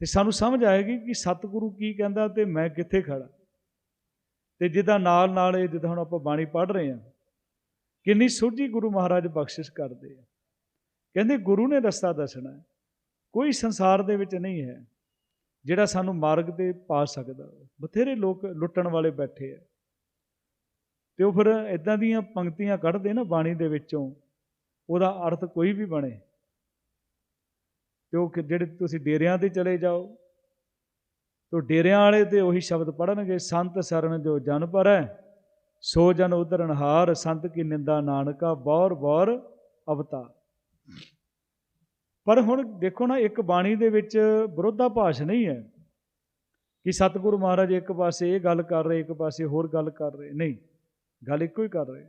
ਤੇ ਸਾਨੂੰ ਸਮਝ ਆਏਗੀ ਕਿ ਸਤਿਗੁਰੂ ਕੀ ਕਹਿੰਦਾ ਤੇ ਮੈਂ ਕਿੱਥੇ ਖੜਾ ਤੇ ਜਿੱਦਾਂ ਨਾਲ ਨਾਲ ਇਹ ਜਿੱਦਾਂ ਹੁਣ ਆਪਾਂ ਬਾਣੀ ਪੜ੍ਹ ਰਹੇ ਹਾਂ ਕਿੰਨੀ ਸੋਝੀ ਗੁਰੂ ਮਹਾਰਾਜ ਬਖਸ਼ਿਸ਼ ਕਰਦੇ ਆ। ਕਹਿੰਦੇ ਗੁਰੂ ਨੇ ਰਸਤਾ ਦੱਸਣਾ ਹੈ, ਕੋਈ ਸੰਸਾਰ ਦੇ ਵਿੱਚ ਨਹੀਂ ਹੈ ਜਿਹੜਾ ਸਾਨੂੰ ਮਾਰਗ ਤੇ ਪਾ ਸਕਦਾ। ਬਥੇਰੇ ਲੋਕ ਲੁੱਟਣ ਵਾਲੇ ਬੈਠੇ ਆ। ਤੇ ਉਹ ਫਿਰ ਇਦਾਂ ਦੀਆਂ ਪੰਕਤੀਆਂ ਕੱਢਦੇ ਨਾ ਬਾਣੀ ਦੇ ਵਿੱਚੋਂ, ਉਹਦਾ ਅਰਥ ਕੋਈ ਵੀ ਬਣੇ। ਤੇ ਉਹ ਕਿ ਜਿਹੜੇ ਤੁਸੀਂ ਡੇਰਿਆਂ ਤੇ ਚਲੇ ਜਾਓ, ਤੋ ਡੇਰਿਆਂ ਵਾਲੇ ਤੇ ਉਹੀ ਸ਼ਬਦ ਪੜਨਗੇ ਸੰਤ ਸਰਨ ਜੋ ਜਨ ਪਰ ਹੈ ਸੋ ਜਨ ਉਧਰਨਹਾਰ ਸੰਤ ਕੀ ਨਿੰਦਾ ਨਾਨਕਾ ਬੌਰ ਬੌਰ ਅਵਤਾਰ। ਪਰ ਹੁਣ ਦੇਖੋ ਨਾ, ਇੱਕ ਬਾਣੀ ਦੇ ਵਿੱਚ ਵਿਰੋਧਾਭਾਸ ਨਹੀਂ ਹੈ ਕਿ ਸਤਿਗੁਰੂ ਮਹਾਰਾਜ ਇੱਕ ਪਾਸੇ ਇਹ ਗੱਲ ਕਰ ਰਹੇ, ਇੱਕ ਪਾਸੇ ਹੋਰ ਗੱਲ ਕਰ ਰਹੇ। ਨਹੀਂ, ਗੱਲ ਇੱਕੋ ਹੀ ਕਰ ਰਹੇ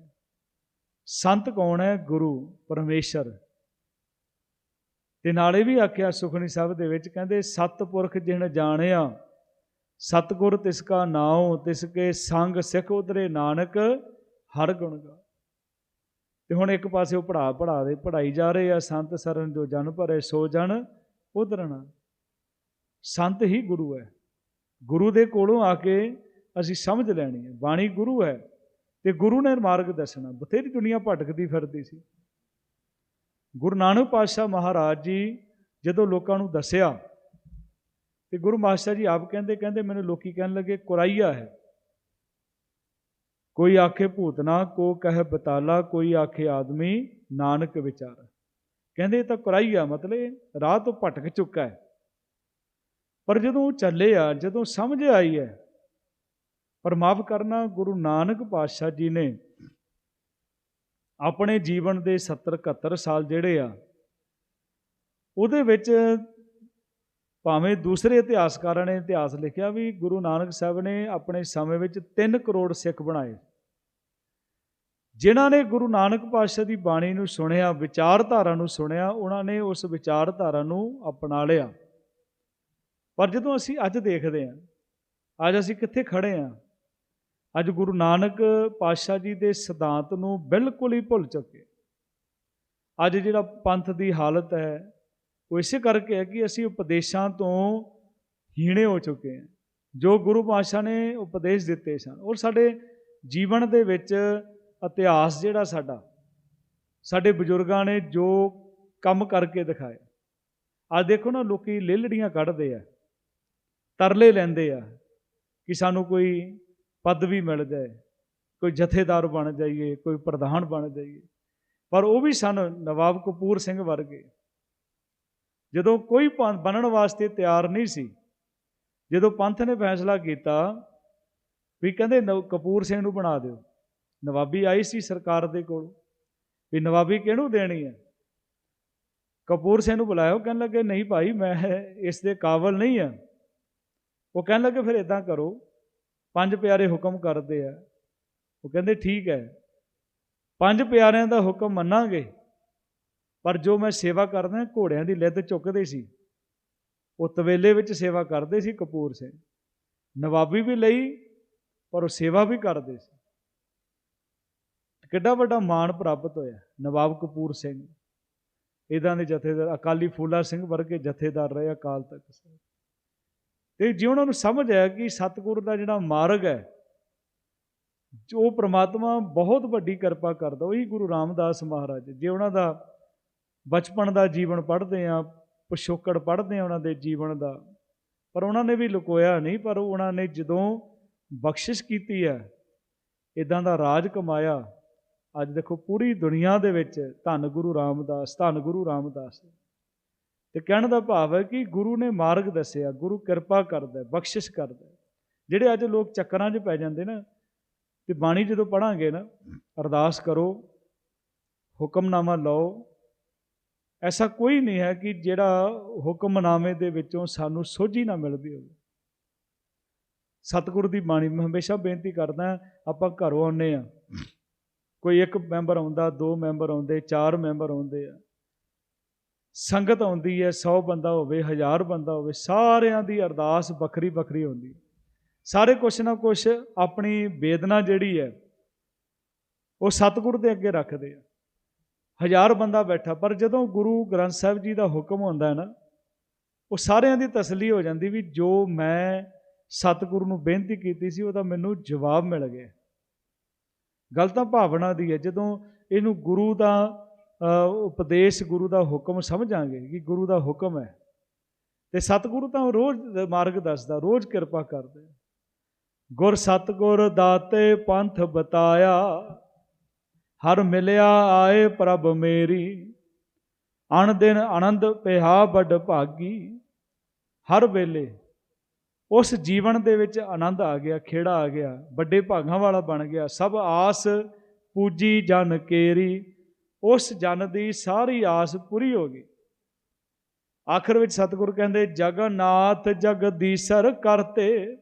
ਸੰਤ ਕੌਣ ਹੈ? ਗੁਰੂ, ਪਰਮੇਸ਼ਰ। ਤੇ ਨਾਲੇ ਵੀ ਆਖਿਆ ਸੁਖਣੀ ਸਾਹਿਬ ਦੇ ਵਿੱਚ ਕਹਿੰਦੇ, ਸਤਪੁਰਖ ਜਿਨ ਜਾਣਿਆ ਸਤਗੁਰ ਤਿਸ ਕਾ ਨਾਉ, ਤਿਸ ਕੇ ਸੰਗ ਸਿੱਖ ਉਤਰੇ ਨਾਨਕ, ਹਰ ਗੁਣ ਗਾ। ਤੇ ਹੁਣ ਇੱਕ ਪਾਸੇ ਉਹ ਪੜਾ ਪੜਾ ਦੇ ਪੜਾਈ ਜਾ ਰਹੇ ਆ, ਸੰਤ ਸਰਨ ਜੋ ਜਨ ਭਰੇ ਸੋ ਜਨ ਉਧਰਣਾ ਸੰਤ ਹੀ ਗੁਰੂ ਹੈ। ਗੁਰੂ ਦੇ ਕੋਲੋਂ ਆ ਕੇ ਅਸੀਂ ਸਮਝ ਲੈਣੀ ਹੈ, ਬਾਣੀ ਗੁਰੂ ਹੈ ਤੇ ਗੁਰੂ ਨੇ ਮਾਰਗ ਦੱਸਣਾ। ਬਥੇਰੀ ਦੁਨੀਆ ਭਟਕਦੀ ਫਿਰਦੀ ਸੀ। ਗੁਰੂ ਨਾਨਕ ਪਾਤਸ਼ਾਹ ਮਹਾਰਾਜ ਜੀ ਜਦੋਂ ਲੋਕਾਂ ਨੂੰ ਦੱਸਿਆ ਤੇ ਗੁਰੂ ਮਾਸਟਰ ਜੀ ਆਪ ਕਹਿੰਦੇ ਕਹਿੰਦੇ ਮੈਨੂੰ ਲੋਕੀ ਕਹਿਣ ਲੱਗੇ, ਕੁਰਾਈਆ ਹੈ। ਕੋਈ ਆਖੇ ਭੂਤਨਾ ਕੋ ਕਹੇ ਬਤਾਲਾ, ਕੋਈ ਆਖੇ ਆਦਮੀ, ਨਾਨਕ ਵਿਚਾਰ। ਕਹਿੰਦੇ ਤਾਂ ਕੁਰਾਈਆ ਮਤਲਬ ਰਾਹ ਤੋਂ ਭਟਕ ਚੁੱਕਾ ਹੈ। ਪਰ ਜਦੋਂ ਉਹ ਚੱਲੇ ਆ ਜਦੋਂ ਸਮਝ ਆਈ ਹੈ, ਪਰ ਮਾਫ ਕਰਨਾ, ਗੁਰੂ ਨਾਨਕ ਪਾਤਸ਼ਾਹ ਜੀ ਨੇ ਆਪਣੇ ਜੀਵਨ ਦੇ 70 71 ਸਾਲ ਜਿਹੜੇ ਆ, ਉਹਦੇ ਵਿੱਚ ਭਾਵੇਂ ਦੂਸਰੇ ਇਤਿਹਾਸਕਾਰਾਂ ਨੇ ਇਤਿਹਾਸ ਲਿਖਿਆ ਵੀ ਗੁਰੂ ਨਾਨਕ ਸਾਹਿਬ ਨੇ ਆਪਣੇ ਸਮੇਂ ਵਿੱਚ 3 ਕਰੋੜ ਸਿੱਖ ਬਣਾਏ। ਜਿਨ੍ਹਾਂ ਨੇ ਗੁਰੂ ਨਾਨਕ ਪਾਤਸ਼ਾਹ ਦੀ ਬਾਣੀ ਨੂੰ ਸੁਣਿਆ, ਵਿਚਾਰਧਾਰਾ ਨੂੰ ਸੁਣਿਆ, ਉਹਨਾਂ ਨੇ ਉਸ ਵਿਚਾਰਧਾਰਾ ਨੂੰ ਅਪਣਾ ਲਿਆ। ਪਰ ਜਦੋਂ ਅਸੀਂ ਅੱਜ ਦੇਖਦੇ ਹਾਂ, ਅੱਜ ਅਸੀਂ ਕਿੱਥੇ ਖੜੇ ਹਾਂ, ਅੱਜ ਗੁਰੂ ਨਾਨਕ ਪਾਤਸ਼ਾਹ ਜੀ ਦੇ ਸਿਧਾਂਤ ਨੂੰ ਬਿਲਕੁਲ ਹੀ ਭੁੱਲ ਚੁੱਕੇ। ਅੱਜ ਜਿਹੜਾ ਪੰਥ ਦੀ ਹਾਲਤ ਹੈ ਉਹ ਇਸੇ ਕਰਕੇ ਹੈ ਕਿ ਅਸੀਂ ਉਪਦੇਸ਼ਾਂ ਤੋਂ ਹੀਣੇ ਹੋ ਚੁੱਕੇ ਹਾਂ। ਜੋ ਗੁਰੂ ਪਾਤਸ਼ਾਹ ਨੇ ਉਪਦੇਸ਼ ਦਿੱਤੇ ਸਨ, ਔਰ ਸਾਡੇ ਜੀਵਨ ਦੇ ਵਿੱਚ ਇਤਿਹਾਸ ਜਿਹੜਾ ਸਾਡਾ, ਸਾਡੇ ਬਜ਼ੁਰਗਾਂ ਨੇ ਜੋ ਕੰਮ ਕਰਕੇ ਦਿਖਾਏ ਅੱਜ ਦੇਖੋ ਨਾ, ਲੋਕੀ ਲੇਲੜੀਆਂ ਕੱਢਦੇ ਆ, ਤਰਲੇ ਲੈਂਦੇ ਆ ਕਿ ਸਾਨੂੰ ਕੋਈ ਪਦਵੀ ਮਿਲ ਜਾਏ, ਕੋਈ ਜਥੇਦਾਰ ਬਣ ਜਾਈਏ, ਕੋਈ ਪ੍ਰਧਾਨ ਬਣ ਜਾਈਏ। ਪਰ ਉਹ ਵੀ ਸਨ ਨਵਾਬ ਕਪੂਰ ਸਿੰਘ ਵਰਗੇ। ਜਦੋਂ ਕੋਈ ਬਣਨ ਵਾਸਤੇ ਤਿਆਰ ਨਹੀਂ ਸੀ, ਜਦੋਂ ਪੰਥ ਨੇ ਫੈਸਲਾ ਕੀਤਾ ਵੀ ਕਹਿੰਦੇ ਕਪੂਰ ਸਿੰਘ ਨੂੰ ਬਣਾ ਦਿਓ। ਨਵਾਬੀ ਆਈ ਸੀ ਸਰਕਾਰ ਦੇ ਕੋਲ ਵੀ ਨਵਾਬੀ ਕਿਹਨੂੰ ਦੇਣੀ ਹੈ? ਕਪੂਰ ਸਿੰਘ ਨੂੰ ਬੁਲਾਇਆ ਉਹ ਕਹਿਣ ਲੱਗੇ, ਨਹੀਂ ਭਾਈ, ਮੈਂ ਇਸ ਦੇ ਕਾਬਲ ਨਹੀਂ ਆ ਉਹ ਕਹਿਣ ਲੱਗੇ, ਫਿਰ ਇਦਾਂ ਕਰੋ, ਪੰਜ ਪਿਆਰੇ ਹੁਕਮ ਕਰਦੇ ਆ। ਉਹ ਕਹਿੰਦੇ, ਠੀਕ ਹੈ, ਪੰਜ ਪਿਆਰਿਆਂ ਦਾ ਹੁਕਮ ਮੰਨਾਂਗੇ। ਪਰ ਜੋ ਮੈਂ ਸੇਵਾ ਕਰਦਾ, ਘੋੜਿਆਂ ਦੀ ਲਿੱਦ ਚੁੱਕਦੇ ਸੀ, ਉਹ ਤਵੇਲੇ ਵਿੱਚ ਸੇਵਾ ਕਰਦੇ ਸੀ ਕਪੂਰ ਸਿੰਘ। ਨਵਾਬੀ ਵੀ ਲਈ, ਪਰ ਉਹ ਸੇਵਾ ਵੀ ਕਰਦੇ ਸੀ। ਕਿੱਡਾ ਵੱਡਾ ਮਾਣ ਪ੍ਰਾਪਤ ਹੋਇਆ ਨਵਾਬ ਕਪੂਰ ਸਿੰਘ। ਇਦਾਂ ਦੇ ਜਥੇਦਾਰ, ਅਕਾਲੀ ਫੂਲਾ ਸਿੰਘ ਵਰਗੇ ਜਥੇਦਾਰ ਰਹੇ ਅਕਾਲ ਤਖਤ ਸਾਹਿਬ। ਤੇ ਜੇ ਉਹਨਾਂ ਨੂੰ ਸਮਝ ਆਇਆ ਕਿ ਸਤਿਗੁਰ ਦਾ ਜਿਹੜਾ ਮਾਰਗ ਹੈ, ਜੋ ਪ੍ਰਮਾਤਮਾ ਬਹੁਤ ਵੱਡੀ ਕਿਰਪਾ ਕਰਦਾ, ਉਹੀ ਗੁਰੂ ਰਾਮਦਾਸ ਮਹਾਰਾਜ, ਜੇ ਉਹਨਾਂ ਦਾ ਬਚਪਨ ਦਾ ਜੀਵਨ ਪੜ੍ਹਦੇ ਆ, ਪਿਛੋਕੜ ਪੜ੍ਹਦੇ ਆ ਉਹਨਾਂ ਦੇ ਜੀਵਨ ਦਾ। ਪਰ ਉਹਨਾਂ ਨੇ ਵੀ ਲੁਕੋਇਆ ਨਹੀਂ, ਪਰ ਉਹਨਾਂ ਨੇ ਜਦੋਂ ਬਖਸ਼ਿਸ਼ ਕੀਤੀ ਹੈ ਇਦਾਂ ਦਾ ਰਾਜ ਕਮਾਇਆ। ਅੱਜ ਦੇਖੋ ਪੂਰੀ ਦੁਨੀਆ ਦੇ ਵਿੱਚ ਧੰਨ ਗੁਰੂ ਰਾਮਦਾਸ, ਧੰਨ ਗੁਰੂ ਰਾਮਦਾਸ ਤੇ ਕਹਿਣ ਦਾ ਭਾਵ ਹੈ ਕਿ ਗੁਰੂ ਨੇ ਮਾਰਗ ਦੱਸਿਆ, ਗੁਰੂ ਕਿਰਪਾ ਕਰਦਾ ਬਖਸ਼ਿਸ਼ ਕਰਦਾ ਜਿਹੜੇ ਅੱਜ ਲੋਕ ਚੱਕਰਾਂ 'ਚ ਪੈ ਜਾਂਦੇ ਨਾ, ਤੇ ਬਾਣੀ ਜਦੋਂ ਪੜਾਂਗੇ ਨਾ, ਅਰਦਾਸ ਕਰੋ, ਹੁਕਮਨਾਮਾ ਲਓ ਐਸਾ ਕੋਈ ਨਹੀਂ ਹੈ ਕਿ ਜਿਹੜਾ ਹੁਕਮਨਾਮੇ ਦੇ ਵਿੱਚੋਂ ਸਾਨੂੰ ਸੋਝੀ ਨਾ ਮਿਲਦੀ ਹੋਵੇ। ਸਤਿਗੁਰ ਦੀ ਬਾਣੀ ਮੈਂ ਹਮੇਸ਼ਾ ਬੇਨਤੀ ਕਰਦਾ ਆਪਾਂ ਘਰੋਂ ਆਉਂਦੇ ਆ ਕੋਈ ਇੱਕ ਮੈਂਬਰ ਆਉਂਦਾ, ਦੋ ਮੈਂਬਰ ਆਉਂਦੇ, ਚਾਰ ਮੈਂਬਰ ਆਉਂਦੇ ਆ। ਸੰਗਤ ਆਉਂਦੀ ਹੈ 100 ਬੰਦਾ ਹੋਵੇ 1000 ਬੰਦਾ ਹੋਵੇ, ਸਾਰਿਆਂ ਦੀ ਅਰਦਾਸ ਵੱਖਰੀ ਵੱਖਰੀ ਹੁੰਦੀ ਸਾਰੇ ਕੁਛ ਨਾ ਕੁਛ ਆਪਣੀ ਵੇਦਨਾ ਜਿਹੜੀ ਹੈ, ਉਹ ਸਤਿਗੁਰ ਦੇ ਅੱਗੇ ਰੱਖਦੇ ਆ। ਹਜ਼ਾਰ ਬੰਦਾ ਬੈਠਾ, ਪਰ ਜਦੋਂ ਗੁਰੂ ਗ੍ਰੰਥ ਸਾਹਿਬ ਜੀ ਦਾ ਹੁਕਮ ਹੁੰਦਾ ਹੈ ਨਾ, ਉਹ ਸਾਰਿਆਂ ਦੀ ਤਸੱਲੀ ਹੋ ਜਾਂਦੀ ਵੀ ਜੋ ਮੈਂ ਸਤਿਗੁਰੂ ਨੂੰ ਬੇਨਤੀ ਕੀਤੀ ਸੀ, ਉਹਦਾ ਮੈਨੂੰ ਜਵਾਬ ਮਿਲ ਗਿਆ। ਗੱਲ ਤਾਂ ਭਾਵਨਾ ਦੀ ਹੈ, ਜਦੋਂ ਇਹਨੂੰ ਗੁਰੂ ਦਾ ਉਪਦੇਸ਼, ਗੁਰੂ ਦਾ ਹੁਕਮ ਸਮਝਾਂਗੇ ਕਿ ਗੁਰੂ ਦਾ ਹੁਕਮ ਹੈ, ਤੇ ਸਤਿਗੁਰੂ ਤਾਂ ਰੋਜ਼ ਮਾਰਗ ਦੱਸਦਾ, ਰੋਜ਼ ਕਿਰਪਾ ਕਰਦਾ ਗੁਰ ਸਤਿਗੁਰ ਦਾਤੇ ਪੰਥ ਬਤਾਇਆ ਹਰ ਮਿਲਿਆ ਆਏ ਪ੍ਰਭ ਮੇਰੀ। ਅਣ ਦਿਨ ਆਨੰਦ ਪਿਹਾ ਵੱਡ ਭਾਗੀ। ਹਰ ਵੇਲੇ ਉਸ ਜੀਵਨ ਦੇ ਵਿੱਚ ਆਨੰਦ ਆ ਗਿਆ, ਖੇੜਾ ਆ ਗਿਆ, ਵੱਡੇ ਭਾਗਾਂ ਵਾਲਾ ਬਣ ਗਿਆ। ਸਭ ਆਸ ਪੂਜੀ ਜਨ ਕੇਰੀ, ਉਸ ਜਨ ਦੀ ਸਾਰੀ ਆਸ ਪੂਰੀ ਹੋ ਗਈ। ਆਖਰ ਵਿੱਚ ਸਤਿਗੁਰ ਕਹਿੰਦੇ, ਜਗਨਨਾਥ ਜਗਦੀਸ਼ਰ ਕਰਤੇ,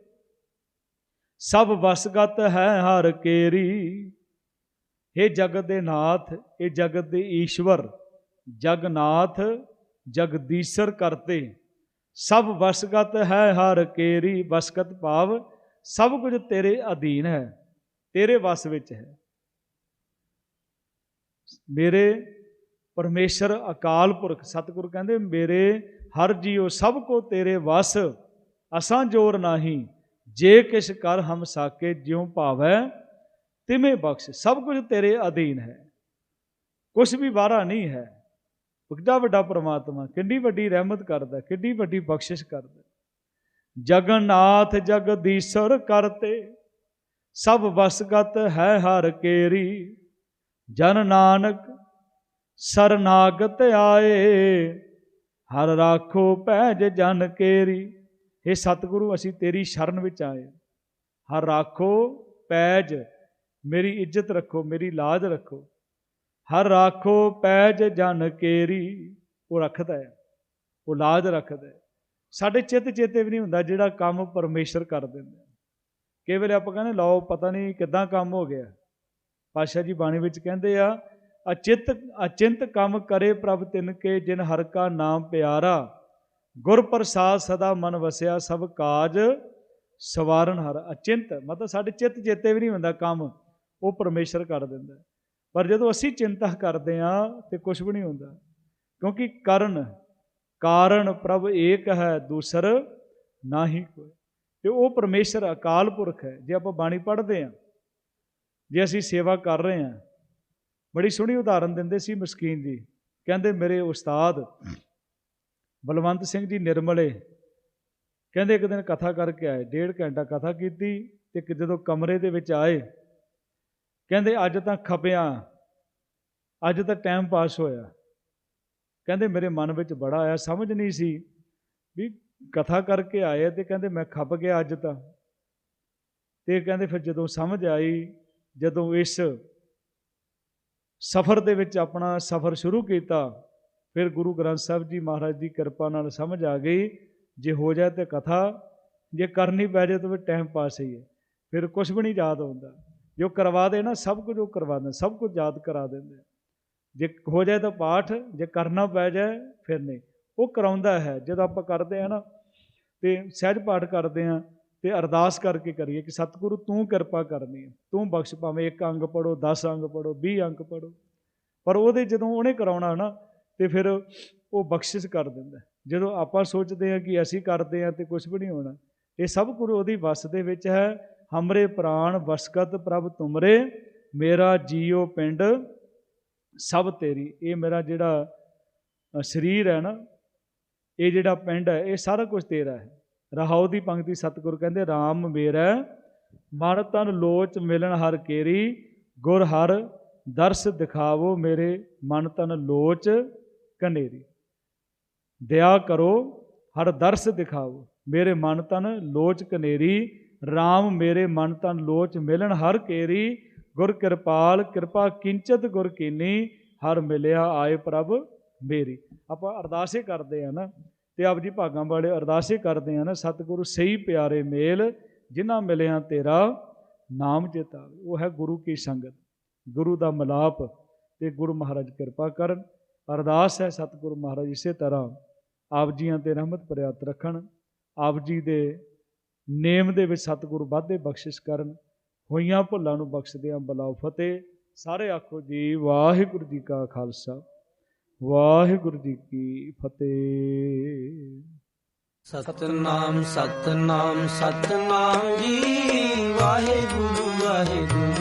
ਸਭ ਵਸਗਤ ਹੈ ਹਰ ਕੇਰੀ। हे ਜਗਤ ਦੇ ਨਾਥ ਇਹ ਜਗਤ ਦੇ ਈਸ਼ਵਰ ਜਗਨਾਥ ਜਗਦੀਸ਼ਰ ਕਰਤੇ। ਸਭ ਵਸਗਤ ਹੈ ਹਰ ਕੇਰੀ ਵਸਗਤ ਭਾਵ, ਸਭ ਕੁਝ ਤੇਰੇ ਅਧੀਨ ਹੈ, ਤੇਰੇ ਵਸ ਵਿੱਚ ਹੈ। ਮੇਰੇ ਪਰਮੇਸ਼ਰ ਅਕਾਲ ਪੁਰਖ, ਸਤਿਗੁਰ ਕਹਿੰਦੇ, ਮੇਰੇ ਹਰ ਜੀਉ ਸਭ ਕੋ ਤੇਰੇ ਵਸ, ਅਸਾਂ ਜੋਰ ਨਾਹੀ, ਜੇ ਕਿਛ ਕਰ ਹਮ ਸਾਕੇ ਜਿਉ ਭਾਵੈ ਤਿਵੇਂ ਬਖਸ਼, ਸਭ ਕੁਝ ਤੇਰੇ ਅਧੀਨ ਹੈ। ਕੁਝ ਵੀ ਬਾਹਰਾ ਨਹੀਂ ਹੈ। ਕਿੱਡਾ ਵੱਡਾ ਪ੍ਰਮਾਤਮਾ, ਕਿੰਨੀ ਵੱਡੀ ਰਹਿਮਤ ਕਰਦਾ, ਕਿੰਨੀ ਵੱਡੀ ਬਖਸ਼ਿਸ਼ ਕਰਦਾ। ਜਗਨਨਾਥ ਜਗਦੀਸ਼ਰ ਕਰਤੇ, ਸਭ ਵਸਗਤ ਹੈ ਹਰ ਕੇਰੀ। ਜਨ ਨਾਨਕ ਸਰਨਾਗਤ ਆਏ, ਹਰ ਰਾਖੋ ਪੈਜ ਜਨ ਕੇਰੀ। हे ਸਤਿਗੁਰੂ, ਅਸੀਂ ਤੇਰੀ ਸ਼ਰਨ ਵਿੱਚ ਆਏ। ਹਰ ਰਾਖੋ ਪੈਜ ਮੇਰੀ ਇੱਜ਼ਤ ਰੱਖੋ, ਮੇਰੀ ਲਾਜ ਰੱਖੋ। ਹਰ ਰਾਖੋ ਪੈਜ ਜਨ ਕੇਰੀ। ਉਹ ਰੱਖਦਾ ਹੈ, ਉਹ ਲਾਜ ਰੱਖਦਾ ਹੈ। ਸਾਡੇ ਚਿੱਤ ਚੇਤੇ ਵੀ ਨਹੀਂ ਹੁੰਦਾ ਜਿਹੜਾ ਕੰਮ ਪਰਮੇਸ਼ਰ ਕਰ ਦਿੰਦਾ ਕਈ ਵੇਲੇ ਆਪਾਂ ਕਹਿੰਦੇ, ਲਓ ਪਤਾ ਨਹੀਂ ਕਿੱਦਾਂ ਕੰਮ ਹੋ ਗਿਆ। ਪਾਸ਼ਾ ਜੀ ਬਾਣੀ ਵਿੱਚ ਕਹਿੰਦੇ ਆ, ਅਚਿਤ, ਅਚਿੰਤ ਕੰਮ ਕਰੇ ਪ੍ਰਭ ਤਿਨ ਕੇ, ਜਿਨ ਹਰ ਕਾ ਨਾਮ ਪਿਆਰਾ। ਗੁਰ ਪ੍ਰਸਾਦ ਸਦਾ ਮਨ ਵਸਿਆ, ਸਭ ਕਾਜ ਸਵਾਰਨ ਹਰ। ਅਚਿੰਤ, ਮਤਲਬ ਸਾਡੇ ਚਿੱਤ ਚੇਤੇ ਵੀ ਨਹੀਂ ਹੁੰਦਾ ਕੰਮ। ਉਹ ਪਰਮੇਸ਼ਰ ਕਰ ਦਿੰਦਾ ਪਰ ਜਦੋਂ ਅਸੀਂ ਚਿੰਤਾ ਕਰਦੇ ਆ ਤੇ ਕੁਝ ਵੀ ਨਹੀਂ ਹੁੰਦਾ। ਕਿਉਂਕਿ ਕਰਨ, ਕਾਰਨ ਪ੍ਰਭ ਏਕ ਹੈ, ਦੂਸਰ ਨਾਹੀ ਕੋਈ। ਤੇ ਉਹ ਪਰਮੇਸ਼ਰ ਅਕਾਲ ਪੁਰਖ ਹੈ। ਜੇ ਆਪਾਂ ਬਾਣੀ ਪੜ੍ਹਦੇ ਆ ਜੇ ਅਸੀਂ ਸੇਵਾ ਕਰ ਰਹੇ ਆ ਬੜੀ ਸੋਹਣੀ ਉਦਾਹਰਨ ਦਿੰਦੇ ਸੀ ਮਸਕੀਨ ਜੀ। ਕਹਿੰਦੇ, ਮੇਰੇ ਉਸਤਾਦ ਬਲਵੰਤ ਸਿੰਘ ਜੀ ਨਿਰਮਲੇ, ਕਹਿੰਦੇ, ਇੱਕ ਦਿਨ ਕਥਾ ਕਰਕੇ ਆਏ, ਡੇਢ ਘੰਟਾ ਕਥਾ ਕੀਤੀ ਤੇ ਕਿ ਜਦੋਂ ਕਮਰੇ ਦੇ ਵਿੱਚ ਆਏ ਕਹਿੰਦੇ, ਅੱਜ ਤਾਂ ਖਪਿਆ। ਅੱਜ ਤਾਂ ਟਾਈਮ ਪਾਸ ਹੋਇਆ। ਕਹਿੰਦੇ, ਮੇਰੇ ਮਨ ਵਿੱਚ ਬੜਾ ਆਇਆ। ਸਮਝ ਨਹੀਂ ਸੀ ਵੀ ਕਥਾ ਕਰਕੇ ਆਏ ਤੇ ਕਹਿੰਦੇ, ਮੈਂ ਖੱਪ ਗਿਆ ਅੱਜ ਤਾਂ। ਤੇ ਕਹਿੰਦੇ, ਫਿਰ ਜਦੋਂ ਸਮਝ ਆਈ, ਜਦੋਂ ਇਸ ਸਫ਼ਰ ਦੇ ਵਿੱਚ ਆਪਣਾ ਸਫ਼ਰ ਸ਼ੁਰੂ ਕੀਤਾ, ਫਿਰ ਗੁਰੂ ਗ੍ਰੰਥ ਸਾਹਿਬ ਜੀ ਮਹਾਰਾਜ ਦੀ ਕਿਰਪਾ ਨਾਲ ਸਮਝ ਆ ਗਈ, ਜੇ ਹੋ ਜਾਏ ਤੇ ਕਥਾ, ਜੇ ਕਰਨੀ ਪੈ ਜਾਏ ਤਾਂ ਫਿਰ ਟਾਈਮ ਪਾਸ ਹੀ ਹੈ। ਫਿਰ ਕੁਝ ਵੀ ਨਹੀਂ ਯਾਦ ਆਉਂਦਾ। ਜੋ ਕਰਵਾ ਦੇ ਨਾ, ਸਭ ਕੁਝ ਉਹ ਕਰਵਾ ਦਿੰਦੇ, ਸਭ ਕੁਝ ਯਾਦ ਕਰਾ ਦਿੰਦੇ ਜੇ ਹੋ ਜਾਏ ਤਾਂ ਪਾਠ, ਜੇ ਕਰਨਾ ਪੈ ਜਾਏ, ਫਿਰ ਨਹੀਂ। ਉਹ ਕਰਾਉਂਦਾ ਹੈ, ਜਦੋਂ ਆਪਾਂ ਕਰਦੇ ਆ ਨਾ, ਤੇ ਸਹਿਜ ਪਾਠ ਕਰਦੇ ਆ ਤੇ ਅਰਦਾਸ ਕਰਕੇ ਕਰੀਏ ਕਿ ਸਤਿਗੁਰੂ ਤੂੰ ਕਿਰਪਾ ਕਰਨੀ ਹੈ, ਤੂੰ ਬਖਸ਼, ਭਾਵੇਂ ਇੱਕ ਅੰਗ ਪੜੋ 10 ਅੰਗ ਪੜੋ 20 ਅੰਗ ਪੜੋ ਪਰ ਉਹਦੇ ਜਦੋਂ ਉਹਨੇ ਕਰਾਉਣਾ ਨਾ, ਤੇ ਫਿਰ ਉਹ ਬਖਸ਼ਿਸ਼ ਕਰ ਦਿੰਦਾ ਜਦੋਂ ਆਪਾਂ ਸੋਚਦੇ ਆ ਕਿ ਅਸੀਂ ਕਰਦੇ ਆ ਤੇ ਕੁਝ ਵੀ ਨਹੀਂ ਹੋਣਾ, ਇਹ ਸਭ ਕੁਝ ਉਹਦੀ ਵਸ ਦੇ ਵਿੱਚ ਹੈ ਹਮਰੇ ਪ੍ਰਾਣ ਵਸਕਤ ਪ੍ਰਭ ਤੁਮਰੇ, ਮੇਰਾ ਜੀਉ ਪਿੰਡ ਸਭ ਤੇਰੀ। ਇਹ ਮੇਰਾ ਜਿਹੜਾ ਸਰੀਰ ਹੈ ਨਾ, ਇਹ ਜਿਹੜਾ ਪਿੰਡ ਹੈ, ਇਹ ਸਾਰਾ ਕੁਝ ਤੇਰਾ ਹੈ। ਰਹਾਉ ਦੀ ਪੰਕਤੀ ਸਤਿਗੁਰ ਕਹਿੰਦੇ RAM ਮੇਰਾ, ਮਨ ਤਨ ਲੋਚ ਮਿਲਣ ਹਰ ਕੇਰੀ, ਗੁਰ ਹਰ ਦਰਸ ਦਿਖਾਵੋ ਮੇਰੇ ਮਨ ਤਨ ਲੋਚ ਕਨੇਰੀ। ਦਇਆ ਕਰੋ, ਹਰ ਦਰਸ ਦਿਖਾਓ ਮੇਰੇ ਮਨ ਤਨ ਲੋਚ ਕਨੇਰੀ RAM ਮੇਰੇ ਮਨ ਤਨ ਲੋਚ ਮਿਲਣ ਹਰ ਕੇਰੀ, ਗੁਰ ਕਿਰਪਾਲ, ਕਿਰਪਾ ਕਿੰਚਤ ਗੁਰ ਕੀਨੀ, ਹਰ ਮਿਲਿਆ ਆਏ ਪ੍ਰਭ ਮੇਰੀ। ਆਪਾਂ ਅਰਦਾਸੇ ਕਰਦੇ ਆ ਨਾ, ਤੇ ਆਪ ਜੀ ਭਾਗਾਂ ਵਾਲੇ ਅਰਦਾਸੇ ਕਰਦੇ ਆ ਨਾ, ਸਤਿਗੁਰੂ ਸਹੀ ਪਿਆਰੇ ਮੇਲ, ਜਿਨ੍ਹਾਂ ਮਿਲਿਆ ਤੇਰਾ ਨਾਮ ਚੇਤਾ। ਉਹ ਹੈ ਗੁਰੂ ਕੀ ਸੰਗਤ, ਗੁਰੂ ਦਾ ਮਲਾਪ ਤੇ ਗੁਰੂ ਮਹਾਰਾਜ ਕਿਰਪਾ ਕਰਨ। ਅਰਦਾਸ ਹੈ ਸਤਿਗੁਰੂ ਮਹਾਰਾਜ ਇਸੇ ਤਰ੍ਹਾਂ, ਆਪ ਜੀਆਂ ਤੇ ਰਹਿਮਤ ਪ੍ਰਿਆਤ ਰੱਖਣ, ਆਪ ਜੀ ਦੇ ਨੇਮ ਦੇ ਵਿੱਚ ਸਤਿਗੁਰ ਵਾਧੇ ਬਖਸ਼ਿਸ਼ ਕਰਨ, ਹੋਈਆਂ ਭੁੱਲਾਂ ਨੂੰ ਬਖਸ਼ਦਿਆਂ ਬਲਾਉ ਫਤਿਹ। ਸਾਰੇ ਆਖੋ ਜੀ, ਵਾਹਿਗੁਰੂ ਜੀ ਕਾ ਖਾਲਸਾ, ਵਾਹਿਗੁਰੂ ਜੀ ਕੀ ਫਤਿਹ। ਸਤਨਾਮ ਸਤਨਾਮ ਸਤਨਾਮ ਜੀ, ਵਾਹਿਗੁਰੂ ਵਾਹਿਗੁਰੂ।